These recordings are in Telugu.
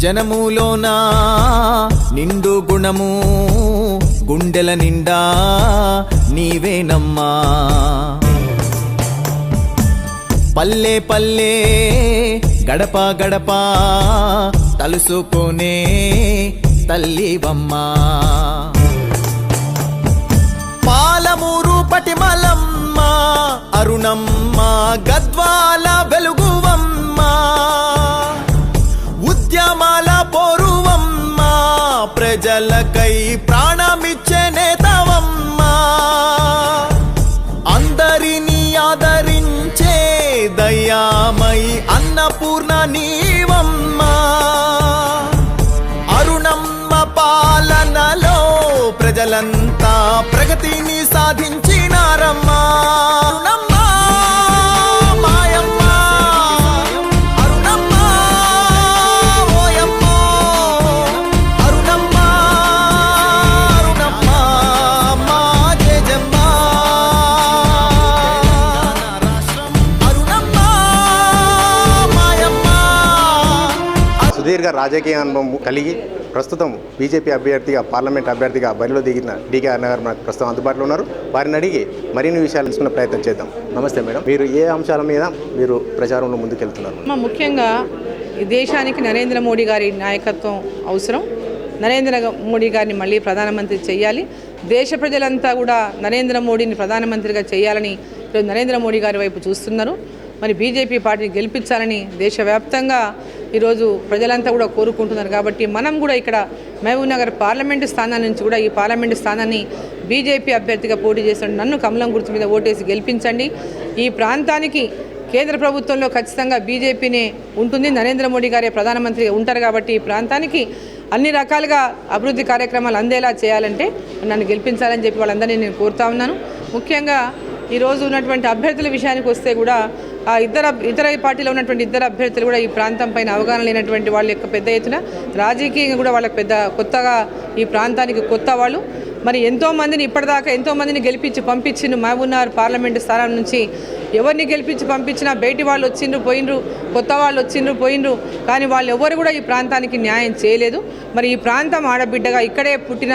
జనములోనా నిండు గుణము గుండెల నిండా నీవేనమ్మా పల్లె పల్లె గడప గడప తలుసుకునే తల్లివమ్మా. పాలమూరు పటిమలమ్మ అరుణమ్మ గద్వాల వెలుగు మనకై ప్రాణమిచ్చే నేతవమ్మ. అందరినీ ఆదరించే దయామై అన్నపూర్ణ నీవమ్మా. అరుణమ్మ పాలనలో ప్రజలంతా ప్రగతిని సాధించినారమ్మా. సుదీర్ఘ రాజకీయ అనుభవం కలిగి ప్రస్తుతం బీజేపీ అభ్యర్థిగా పార్లమెంట్ అభ్యర్థిగా బరిలో దిగిన డీకే అన్నగారు మనకు ప్రస్తుతం అందుబాటులో ఉన్నారు. వారిని అడిగి మరిన్ని విషయాలు తెలుసుకునే ప్రయత్నం చేద్దాం. నమస్తే మేడం. మీరు ఏ అంశాల మీద మీరు ప్రచారంలో ముందుకెళ్తున్నారు? మా ముఖ్యంగా ఈ దేశానికి నరేంద్ర మోడీ గారి నాయకత్వం అవసరం. నరేంద్ర మోడీ గారిని మళ్ళీ ప్రధానమంత్రి చేయాలి. దేశ ప్రజలంతా కూడా నరేంద్ర మోడీని ప్రధానమంత్రిగా చేయాలని నరేంద్ర మోడీ గారి వైపు చూస్తున్నారు. మరి బీజేపీ పార్టీని గెలిపించాలని దేశవ్యాప్తంగా ఈరోజు ప్రజలంతా కూడా కోరుకుంటున్నారు కాబట్టి మనం కూడా ఇక్కడ మహబూబ్ నగర్ పార్లమెంటు స్థానాల నుంచి కూడా ఈ పార్లమెంటు స్థానాన్ని బీజేపీ అభ్యర్థిగా పోటీ చేసిన నన్ను కమలం గుర్తు మీద ఓటేసి గెలిపించండి. ఈ ప్రాంతానికి కేంద్ర ప్రభుత్వంలో ఖచ్చితంగా బీజేపీనే ఉంటుంది. నరేంద్ర మోడీ గారే ప్రధానమంత్రిగా ఉంటారు కాబట్టి ఈ ప్రాంతానికి అన్ని రకాలుగా అభివృద్ధి కార్యక్రమాలు అందేలా చేయాలంటే నన్ను గెలిపించాలని చెప్పి వాళ్ళందరినీ నేను కోరుతా ఉన్నాను. ముఖ్యంగా ఈరోజు ఉన్నటువంటి అభ్యర్థుల విషయానికి వస్తే కూడా ఇతర ఇతర పార్టీలో ఉన్నటువంటి ఇద్దరు అభ్యర్థులు కూడా ఈ ప్రాంతం పైన అవగాహన లేనటువంటి వాళ్ళ యొక్క పెద్ద ఎత్తున రాజకీయంగా కూడా వాళ్ళకి పెద్ద కొత్తగా ఈ ప్రాంతానికి కొత్త వాళ్ళు. మరి ఎంతోమందిని ఇప్పటిదాకా ఎంతోమందిని గెలిపించి పంపించిండు మహబూబ్నగర్ పార్లమెంటు స్థానం నుంచి ఎవరిని గెలిపించి పంపించినా బయటి వాళ్ళు వచ్చిండ్రు పోయిండ్రు కొత్త వాళ్ళు వచ్చిండ్రు పోయిండ్రు. కానీ వాళ్ళు ఎవరు కూడా ఈ ప్రాంతానికి న్యాయం చేయలేదు. మరి ఈ ప్రాంతం ఆడబిడ్డగా ఇక్కడే పుట్టిన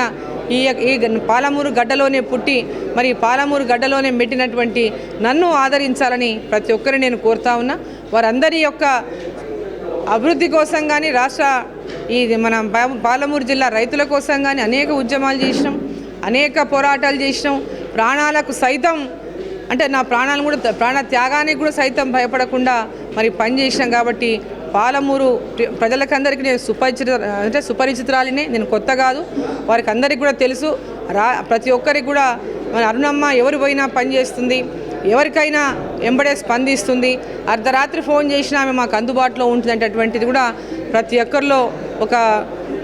ఈ ఈ పాలమూరు గడ్డలోనే పుట్టి మరి పాలమూరు గడ్డలోనే మెట్టినటువంటి నన్ను ఆదరించాలని ప్రతి ఒక్కరిని నేను కోరుతా ఉన్నా. వారందరి యొక్క అభివృద్ధి కోసం కానీ రాష్ట్ర ఈ మన పాలమూరు జిల్లా రైతుల కోసం కానీ అనేక ఉద్యమాలు చేసినాం అనేక పోరాటాలు చేసినాం. ప్రాణాలకు సైతం అంటే నా ప్రాణాలు కూడా ప్రాణ త్యాగానికి కూడా సైతం భయపడకుండా మరి పనిచేసినాం కాబట్టి పాలమూరు ప్రజలకందరికీ నేను సుపరిచిత అంటే సుపరిచితురాలిని నేను కొత్త కాదు. వారికి అందరికీ కూడా తెలుసు. రా ప్రతి ఒక్కరికి కూడా మన అరుణమ్మ ఎవరు పోయినా పనిచేస్తుంది ఎవరికైనా వెంబడే స్పందిస్తుంది. అర్ధరాత్రి ఫోన్ చేసినా ఆమె మాకు అందుబాటులో ఉంటుందంటటువంటిది కూడా ప్రతి ఒక్కరిలో ఒక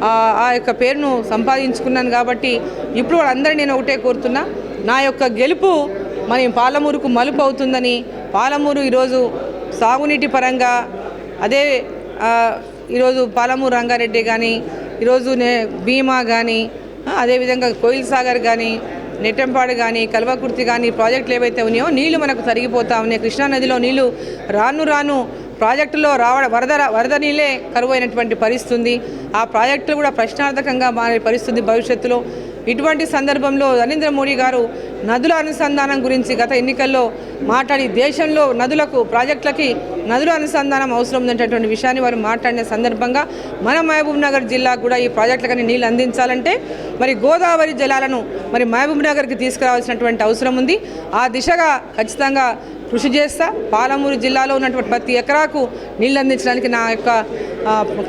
ఆ- యొక్క పేరును సంపాదించుకున్నాను కాబట్టి ఇప్పుడు వాళ్ళందరూ నేను ఒకటే కోరుతున్నా. నా యొక్క గెలుపు మన పాలమూరుకు మలుపు అవుతుందని పాలమూరు ఈరోజు సాగునీటి పరంగా అదే ఈరోజు పాలమూరు రంగారెడ్డి కానీ ఈరోజు నే భీమా కానీ అదేవిధంగా కోయిల్ సాగర్ కానీ నెట్టంపాడు కానీ కల్వకుర్తి కానీ ప్రాజెక్టులు ఏవైతే ఉన్నాయో నీళ్ళు మనకు తరిగిపోతా ఉన్నాయి. కృష్ణానదిలో నీళ్ళు రాను రాను ప్రాజెక్టులో రావడ వరద వరద నీళ్ళే కరువు అయినటువంటి ఆ ప్రాజెక్టులు కూడా ప్రశ్నార్థకంగా మారే పరిస్థితి భవిష్యత్తులో. ఇటువంటి సందర్భంలో నరేంద్ర మోడీ గారు నదుల అనుసంధానం గురించి గత ఎన్నికల్లో మాట్లాడి దేశంలో నదులకు ప్రాజెక్టులకి నదుల అనుసంధానం అవసరం ఉందనేటటువంటి విషయాన్ని వారు మాట్లాడిన సందర్భంగా మన మహబూబ్ నగర్ జిల్లాకు కూడా ఈ ప్రాజెక్టులకని నీళ్ళు అందించాలంటే మరి గోదావరి జలాలను మరి మహబూబ్ నగర్కి తీసుకురావాల్సినటువంటి అవసరం ఉంది. ఆ దిశగా ఖచ్చితంగా కృషి చేస్తా. పాలమూరు జిల్లాలో ఉన్నటువంటి ప్రతి ఎకరాకు నీళ్ళు అందించడానికి నా యొక్క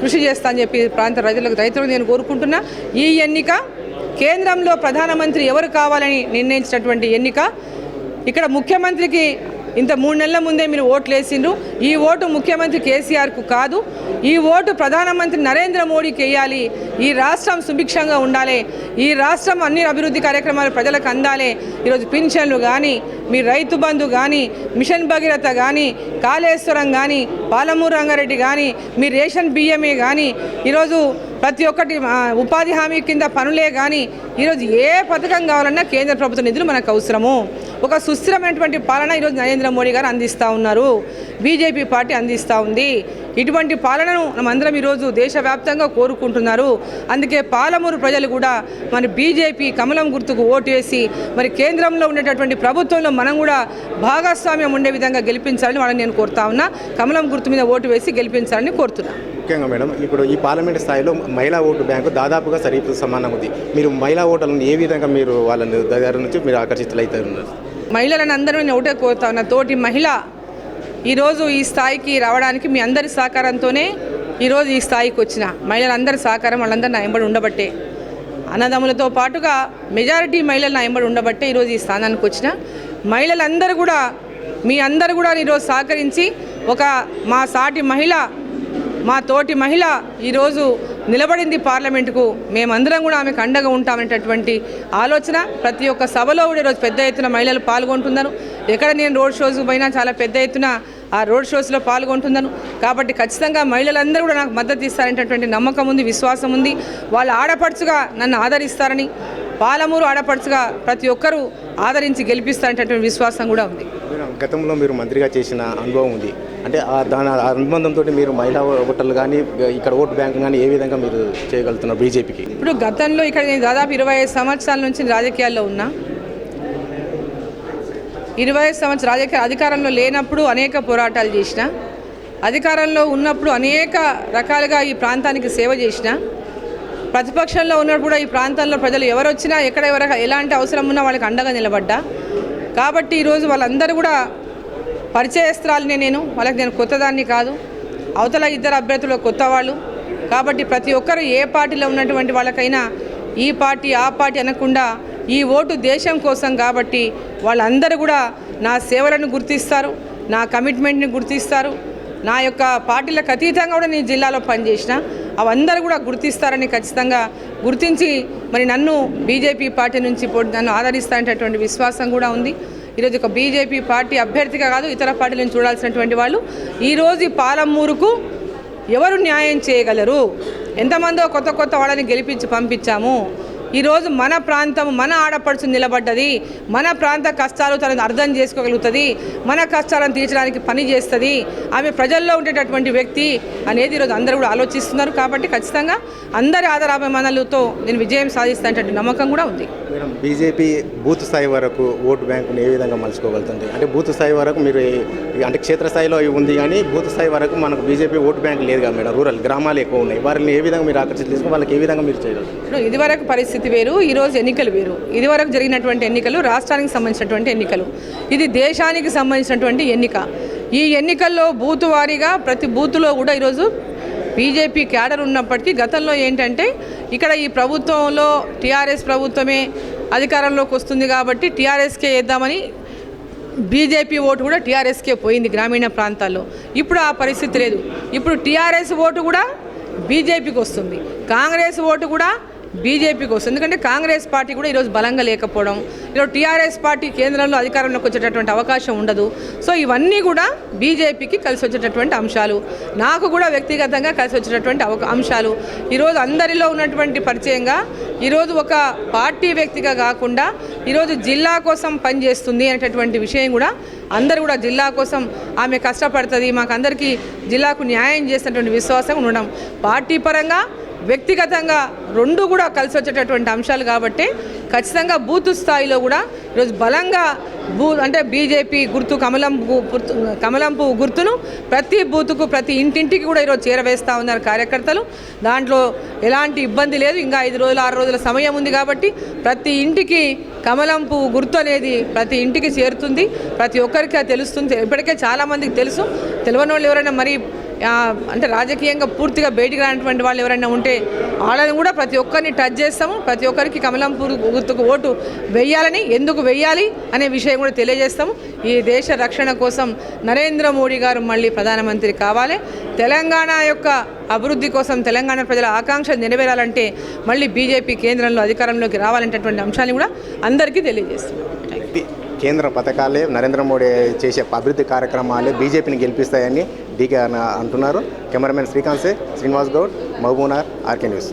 కృషి చేస్తా అని చెప్పి ప్రాంత రైతులకు రైతులకు నేను కోరుకుంటున్నా. ఈ ఎన్నిక కేంద్రంలో ప్రధానమంత్రి ఎవరు కావాలని నిర్ణయించినటువంటి ఎన్నిక ఇక్కడ ముఖ్యమంత్రికి ఇంత మూడు నెలల ముందే మీరు ఓట్లు వేసిండ్రు. ఈ ఓటు ముఖ్యమంత్రి కేసీఆర్కు కాదు ఈ ఓటు ప్రధానమంత్రి నరేంద్ర మోడీకి వేయాలి ఈ రాష్ట్రం సుభిక్షంగా ఉండాలి ఈ రాష్ట్రం అన్ని అభివృద్ధి కార్యక్రమాలు ప్రజలకు అందాలి. ఈరోజు పింఛన్లు కానీ మీ రైతు బంధు కానీ మిషన్ భగీరథ కానీ కాళేశ్వరం కానీ పాలమూరు రంగారెడ్డి కానీ మీ రేషన్ బియ్యమే కానీ ఈరోజు ప్రతి ఒక్కటి ఉపాధి హామీ కింద పనులే కానీ ఈరోజు ఏ పథకం కావాలన్నా కేంద్ర ప్రభుత్వ నిధులు మనకు అవసరము. ఒక సుస్థిరమైనటువంటి పాలన ఈరోజు నరేంద్ర మోడీ గారు అందిస్తూ ఉన్నారు. బీజేపీ పార్టీ అందిస్తూ ఉంది. ఇటువంటి పాలనను మనమందరం ఈరోజు దేశవ్యాప్తంగా కోరుకుంటున్నారు. అందుకే పాలమూరు ప్రజలు కూడా మరి బీజేపీ కమలం గుర్తుకు ఓటు వేసి మరి కేంద్రంలో ఉండేటటువంటి ప్రభుత్వంలో మనం కూడా భాగస్వామ్యం ఉండే విధంగా గెలిపించాలని వాళ్ళని నేను కోరుతా ఉన్నా. కమలం గుర్తు మీద ఓటు వేసి గెలిపించాలని కోరుతున్నా. ముఖ్యంగా మేడం ఇప్పుడు ఈ పార్లమెంట్ స్థాయిలో మహిళా ఓటు బ్యాంకు దాదాపుగా సరిపు సమానం ఉంది. మీరు మహిళా ఓటర్లను ఏ విధంగా మీరు వాళ్ళని దగ్గర నుంచి మీరు ఆకర్షితులైతే ఉన్నారు? మహిళలను అందరూ నేను ఒకటే కోరుతా ఉన్నా. తోటి మహిళ ఈరోజు ఈ స్థాయికి రావడానికి మీ అందరి సహకారంతోనే ఈరోజు ఈ స్థాయికి వచ్చిన మహిళలందరి సహకారం వాళ్ళందరూ నా ఎంబడి ఉండబట్టే. అన్నదమ్ములతో పాటుగా మెజారిటీ మహిళలు నా ఎంబడి ఉండబట్టే ఈరోజు ఈ స్థానానికి వచ్చిన. మహిళలందరూ కూడా మీ అందరు కూడా ఈరోజు సహకరించి ఒక మా సాటి మహిళ మా తోటి మహిళ ఈరోజు నిలబడింది పార్లమెంటుకు. మేమందరం కూడా ఆమెకు అండగా ఉంటామనేటటువంటి ఆలోచన. ప్రతి ఒక్క సభలో కూడా ఈరోజు పెద్ద ఎత్తున మహిళలు పాల్గొంటున్నారు. ఎక్కడ నేను రోడ్ షోస్ పోయినా చాలా పెద్ద ఎత్తున ఆ రోడ్ షోస్లో పాల్గొంటున్నాను. కాబట్టి ఖచ్చితంగా మహిళలందరూ కూడా నాకు మద్దతు ఇస్తారనేటటువంటి నమ్మకం ఉంది విశ్వాసం ఉంది. వాళ్ళు ఆడపడుచుగా నన్ను ఆదరిస్తారని పాలమూరు ఆడపడుచుగా ప్రతి ఒక్కరూ ఆదరించి గెలిపిస్తారనేటటువంటి విశ్వాసం కూడా ఉంది. గతంలో మీరు మంత్రిగా చేసిన అనుభవం ఉంది. అంటే దాని ఆ అనుబంధంతో మీరు మహిళా ఓటర్లు కానీ ఇక్కడ ఓటు బ్యాంకు కానీ ఏ విధంగా మీరు చేయగలుగుతున్నారు బీజేపీకి? ఇప్పుడు గతంలో ఇక్కడ నేను దాదాపు ఇరవై ఐదు సంవత్సరాల నుంచి రాజకీయాల్లో ఉన్నా. ఇరవై ఐదు సంవత్సరాల రాజకీయ అధికారంలో లేనప్పుడు అనేక పోరాటాలు చేసిన. అధికారంలో ఉన్నప్పుడు అనేక రకాలుగా ఈ ప్రాంతానికి సేవ చేసిన. ప్రతిపక్షంలో ఉన్నప్పుడు కూడా ఈ ప్రాంతంలో ప్రజలు ఎవరు వచ్చినా ఎక్కడ ఎవర ఎలాంటి అవసరం ఉన్నా వాళ్ళకి అండగా నిలబడ్డా. కాబట్టి ఈరోజు వాళ్ళందరూ కూడా పరిచయస్త్రాలనే నేను వాళ్ళకి నేను కొత్తదాన్ని కాదు. అవతల ఇద్దరు అభ్యర్థులు కొత్త వాళ్ళు. కాబట్టి ప్రతి ఒక్కరు ఏ పార్టీలో ఉన్నటువంటి వాళ్ళకైనా ఈ పార్టీ ఆ పార్టీ అనకుండా ఈ ఓటు దేశం కోసం కాబట్టి వాళ్ళందరూ కూడా నా సేవలను గుర్తిస్తారు నా కమిట్మెంట్ని గుర్తిస్తారు. నా యొక్క పార్టీలకు అతీతంగా కూడా నేను జిల్లాలో పనిచేసిన అవందరూ కూడా గుర్తిస్తారని ఖచ్చితంగా గుర్తించి మరి నన్ను బీజేపీ పార్టీ నుంచి పోటీ- నన్ను ఆదరిస్తానటువంటి విశ్వాసం కూడా ఉంది. ఈరోజు ఒక బీజేపీ పార్టీ అభ్యర్థిగా కాదు ఇతర పార్టీలను చూడాల్సినటువంటి వాళ్ళు. ఈరోజు పాలమ్మూరుకు పాలమూరుకు ఎవరు న్యాయం చేయగలరు? ఎంతమందో కొత్త కొత్త వాళ్ళని గెలిపించి పంపించాము. ఈరోజు మన ప్రాంతం మన ఆడపడుచు నిలబడ్డది. మన ప్రాంత కష్టాలు తనను అర్థం చేసుకోగలుగుతుంది. మన కష్టాలను తీర్చడానికి పని చేస్తుంది. ఆమె ప్రజల్లో ఉండేటటువంటి వ్యక్తి అనేది ఈరోజు అందరూ కూడా ఆలోచిస్తున్నారు. కాబట్టి ఖచ్చితంగా అందరి ఆదరాభిమానాలతో నేను విజయం సాధిస్తానటువంటి నమ్మకం కూడా ఉంది. మేడం? బీజేపీ బూత్ స్థాయి వరకు ఓటు బ్యాంకుని ఏ విధంగా మలుచుకోగలుగుతుంది? అంటే బూత్ స్థాయి వరకు మీరు అంటే క్షేత్రస్థాయిలో ఉంది కానీ బూత్ స్థాయి వరకు మనకు బీజేపీ ఓటు బ్యాంక్ లేదు కదా మేడం? రూరల్ గ్రామాలు ఎక్కువ ఉన్నాయి. వారిని ఏ విధంగా మీరు ఆకర్షిత చేసుకుని వాళ్ళకి ఏ విధంగా మీరు చేయగలరు ఇదివరకు పరిస్థితి వేరు ఈరోజు ఎన్నికలు వేరు. ఇదివరకు జరిగినటువంటి ఎన్నికలు రాష్ట్రానికి సంబంధించినటువంటి ఎన్నికలు. ఇది దేశానికి సంబంధించినటువంటి ఎన్నిక. ఈ ఎన్నికల్లో బూతు వారీగా ప్రతి బూతులో కూడా ఈరోజు బీజేపీ క్యాడర్ ఉన్నప్పటికీ గతంలో ఏంటంటే ఇక్కడ ఈ ప్రభుత్వంలో టీఆర్ఎస్ ప్రభుత్వమే అధికారంలోకి వస్తుంది కాబట్టి టీఆర్ఎస్కే వేద్దామని బీజేపీ ఓటు కూడా టీఆర్ఎస్కే పోయింది గ్రామీణ ప్రాంతాల్లో. ఇప్పుడు ఆ పరిస్థితి లేదు. ఇప్పుడు టీఆర్ఎస్ ఓటు కూడా బీజేపీకి వస్తుంది. కాంగ్రెస్ ఓటు కూడా బీజేపీకి వస్తుంది. ఎందుకంటే కాంగ్రెస్ పార్టీ కూడా ఈరోజు బలంగా లేకపోవడం ఈరోజు టీఆర్ఎస్ పార్టీ కేంద్రంలో అధికారంలోకి వచ్చేటటువంటి అవకాశం ఉండదు. సో ఇవన్నీ కూడా బీజేపీకి కలిసి వచ్చేటటువంటి అంశాలు. నాకు కూడా వ్యక్తిగతంగా కలిసి వచ్చేటటువంటి అంశాలు. ఈరోజు అందరిలో ఉన్నటువంటి పరిచయంగా ఈరోజు ఒక పార్టీ వ్యక్తిగా కాకుండా ఈరోజు జిల్లా కోసం పనిచేస్తుంది అనేటటువంటి విషయం కూడా అందరూ కూడా జిల్లా కోసం ఆమె కష్టపడుతుంది. మాకందరికీ జిల్లాకు న్యాయం చేసినటువంటి విశ్వాసం ఉండడం. పార్టీ పరంగా వ్యక్తిగతంగా రెండు కూడా కలిసి వచ్చేటటువంటి అంశాలు కాబట్టి ఖచ్చితంగా బూత్ స్థాయిలో కూడా ఈరోజు బలంగా బూ అంటే బీజేపీ గుర్తు కమలం గు- గుర్తు కమలంపు గుర్తును ప్రతి బూతుకు ప్రతి ఇంటింటికి కూడా ఈరోజు చేరవేస్తూ ఉన్నారు కార్యకర్తలు. దాంట్లో ఎలాంటి ఇబ్బంది లేదు. ఇంకా ఐదు రోజులు ఆరు రోజుల సమయం ఉంది కాబట్టి ప్రతి ఇంటికి కమలంపు గుర్తు అనేది ప్రతి ఇంటికి చేరుతుంది. ప్రతి ఒక్కరికి తెలుస్తుంది. ఇప్పటికే చాలామందికి తెలుసు. తెలియని వాళ్ళు ఎవరైనా మరి అంటే రాజకీయంగా పూర్తిగా బయటికి రానటువంటి వాళ్ళు ఎవరైనా ఉంటే వాళ్ళని కూడా ప్రతి ఒక్కరిని టచ్ చేస్తాము. ప్రతి ఒక్కరికి కమలంపూర్ గుర్తుకు ఓటు వెయ్యాలని ఎందుకు వెయ్యాలి అనే విషయం కూడా తెలియజేస్తాము. ఈ దేశ రక్షణ కోసం నరేంద్ర మోడీ గారు మళ్ళీ ప్రధానమంత్రి కావాలి. తెలంగాణ యొక్క అభివృద్ధి కోసం తెలంగాణ ప్రజల ఆకాంక్ష నెరవేరాలంటే మళ్ళీ బీజేపీ కేంద్రంలో అధికారంలోకి రావాలనేటటువంటి అంశాన్ని కూడా అందరికీ తెలియజేస్తాం కేంద్ర పథకాలే నరేంద్ర మోడీ చేసే అభివృద్ధి కార్యక్రమాలే బీజేపీని గెలిపిస్తాయని డీకే అంటున్నారు. Cameraman Srikanth Srinivas Goud మహబూనార్ RK news.